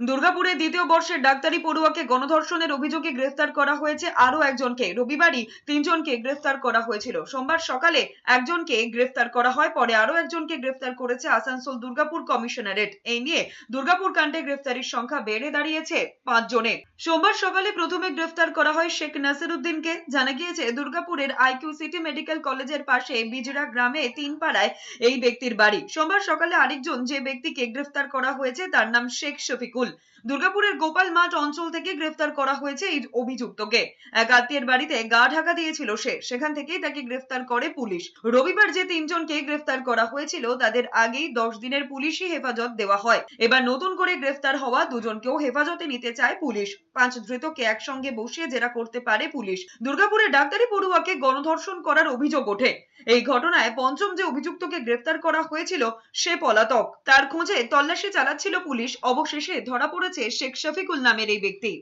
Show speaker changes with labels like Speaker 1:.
Speaker 1: দুর্গাপুরে দ্বিতীয় বর্ষের ডাক্তারি পড়ুয়াকে গণধর্ষণের অভিযোগে গ্রেফতার করা হয়েছে আরও একজনকে। রবিবারই তিনজনকে গ্রেফতার করা হয়েছিল। সোমবার সকালে একজনকে গ্রেফতার করা হয়, পরে আরও একজনকে গ্রেফতার করেছে আসানসোল দুর্গাপুর কমিশনারেট। এই নিয়ে দুর্গাপুর কাণ্ডে গ্রেফতারির সংখ্যা বেড়ে দাঁড়িয়েছে পাঁচ জনে সোমবার সকালে প্রথমে গ্রেফতার করা হয় শেখ নাসির উদ্দিনকে জানা গিয়েছে, দুর্গাপুরের আইকিউ সিটি মেডিকেল কলেজের পাশে বিজরা গ্রামে তিন পাড়ায় এই ব্যক্তির বাড়ি। সোমবার সকালে আরেকজন যে ব্যক্তিকে গ্রেফতার করা হয়েছে, তার নাম শেখ শফিকুল। দুর্গাপুরের গোপাল মাঠ অঞ্চল থেকে গ্রেফতার করা হয়েছে এই অভিযুক্তকে। এক আত্মীয়ের বাড়িতে গা ঢাকা দিয়েছিল সে। সেখান থেকেই তাকে গ্রেফতার করে পুলিশ। রবিবার যে তিনজনকে গ্রেফতার করা হয়েছিল, তাদের আগেই দশ দিনের পুলিশি হেফাজত দেওয়া হয়। এবার নতুন করে গ্রেফতার হওয়া দুজনকেও হেফাজতে নিতে চায় পুলিশ। পাঁচ ধৃতকে একসঙ্গে বসিয়ে জেরা করতে পারে পুলিশ। দুর্গাপুরের ডাক্তারি পড়ুয়াকে গণধর্ষণ করার অভিযোগ ওঠে। এই ঘটনায় পঞ্চম যে অভিযুক্তকে গ্রেফতার করা হয়েছিল, সে পলাতক। তার খোঁজে তল্লাশি চালাচ্ছিল পুলিশ। অবশেষে ধরা পড়েছে শেখ শফিকুল নামের এই ব্যক্তি।